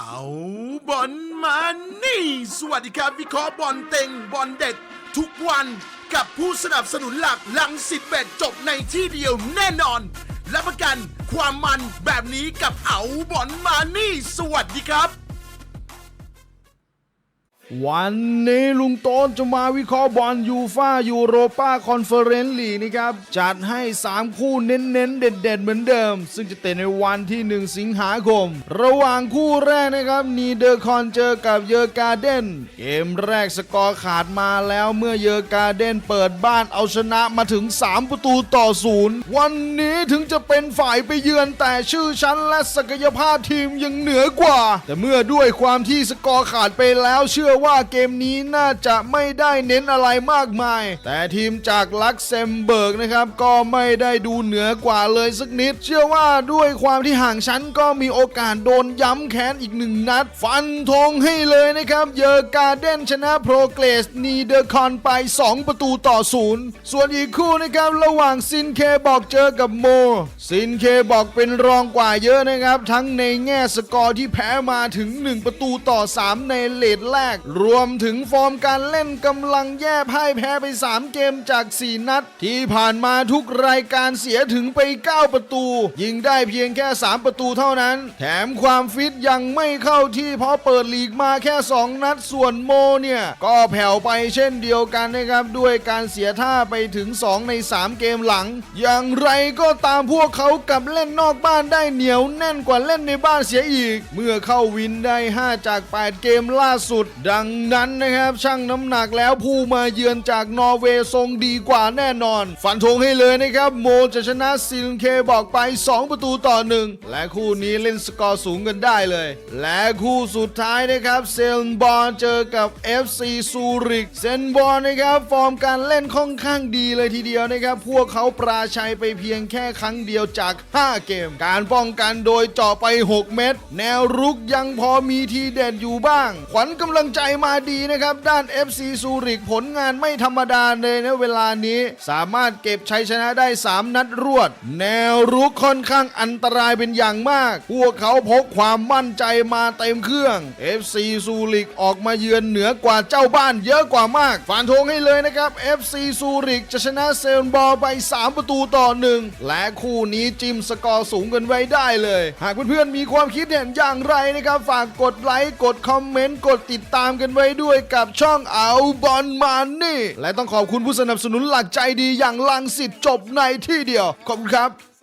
เอาบอลมานี่ สวัสดีครับวิเคราะห์บอลเต็งบอลเด็ด ทุกวันกับผู้สนับสนุนหลักลังสิบเบ็ดจบในที่เดียวแน่นอนและประกันความมันแบบนี้กับเอาบอลมานี่ สวัสดีครับ วันนี้ลุงโต้นจะมาวิเคราะห์บอลยูฟายูโรปาคอนเฟอเรนซ์ลีกนะครับ จัดให้ 3 คู่เน้นๆ เด็ดๆ เหมือนเดิม ซึ่งจะเตะในวันที่ 1 สิงหาคม ระหว่างคู่แรกนะครับ นีเดอร์คอนเจอกับเยอร์การ์เดนเกมแรกสกอร์ขาดมาแล้วเมื่อเยอร์การ์เดนเปิดบ้านเอาชนะมาถึง 3 ประตูต่อศูนย์วันนี้ถึงจะเป็นฝ่ายไปเยือนแต่ชื่อชั้นและศักยภาพทีมยังเหนือกว่า แต่เมื่อด้วยความที่สกอร์ขาดไปแล้วเชื่อว่าเกมนี้น่าจะไม่ได้เน้นอะไรมากมาย แต่ทีมจากลักเซมเบิร์กนะครับก็ไม่ได้ดูเหนือกว่าเลยสักนิด เชื่อว่าด้วยความที่ห่างชั้นก็มีโอกาสโดนย้ำแค้นอีกหนึ่งนัด ฟันธงให้เลยนะครับ เยอร์การเดนชนะโปรเกรสนีเดอร์คอนไป 2 ประตูต่อศูนย์ส่วนอีกคู่นะครับระหว่างซินเคบอกเจอกับโม ซินเคบอกเป็นรองกว่าเยอะนะครับ ทั้งในแง่สกอร์ที่แพ้มาถึง 1 ประตูต่อ 3 ในเลดแรกรวมถึงฟอร์มการเล่นกำลังแย่พ่ายแพ้ไป 3 เกมจาก 4 นัด ที่ผ่านมาทุกรายการเสียถึงไป 9 ประตู ยิงได้เพียงแค่ 3 ประตูเท่านั้น แถมความฟิตยังไม่เข้าที่เพราะเปิดลีกมาแค่ 2 นัดส่วนโมเนี่ย ก็แผ่วไปเช่นเดียวกันนะครับ ด้วยการเสียท่าไปถึง 2 ใน 3 เกมหลัง อย่างไรก็ตามพวกเขากลับเล่นนอกบ้านได้เหนียวแน่นกว่าเล่นในบ้านเสียอีก เมื่อเข้าวินได้ 5 จาก 8 เกมล่าสุดดัังนั้นนะครับช่างน้ำหนักแล้วผู้มาเยือนจากนอร์เวย์ทรงดีกว่าแน่นอน ฟันธงให้เลยนะครับโมจะชนะซิลเคบอกไป 2 ประตูต่อหนึ่งและคู่นี้เล่นสกอร์สูงกันได้เลย และคู่สุดท้ายนะครับเซลบอลเจอกับ FC ซูริกเซนบอลนะครับฟอร์มการเล่นค่อนข้างดีเลยทีเดียวนะครับ พวกเขาปราชัยไปเพียงแค่ครั้งเดียวจาก 5 เกม การป้องกันโดยเจาะไป 6 เม็ดแนวรุกยังพอมีทีเด็ดอยู่บ้าง ขวัญกำลังใจมาดีนะครับ ด้าน FC ซูริกผลงานไม่ธรรมดาเลยนะเวลานี้สามารถเก็บชัยชนะได้ 3 นัดรวด แนวรุกค่อนข้างอันตรายเป็นอย่างมาก พวกเขาพกความมั่นใจมาเต็มเครื่อง FC ซูริกออกมาเยือนเหนือกว่าเจ้าบ้านเยอะกว่ามากฟันธงให้เลยนะครับ FC ซูริกจะชนะเซลบอลไป 3 ประตูต่อหนึ่งและคู่นี้จิมสกอร์สูงกันไว้ได้เลย หากเพื่อนๆมีความคิดเห็นอย่างไรนะครับ ฝากกดไลค์กดคอมเมนต์กดติดตามกันไว้ด้วยกับช่องเอาบอลมันนี่ และต้องขอบคุณผู้สนับสนุนหลักใจดีอย่างลังสิตจบในที่เดียว ขอบคุณครับ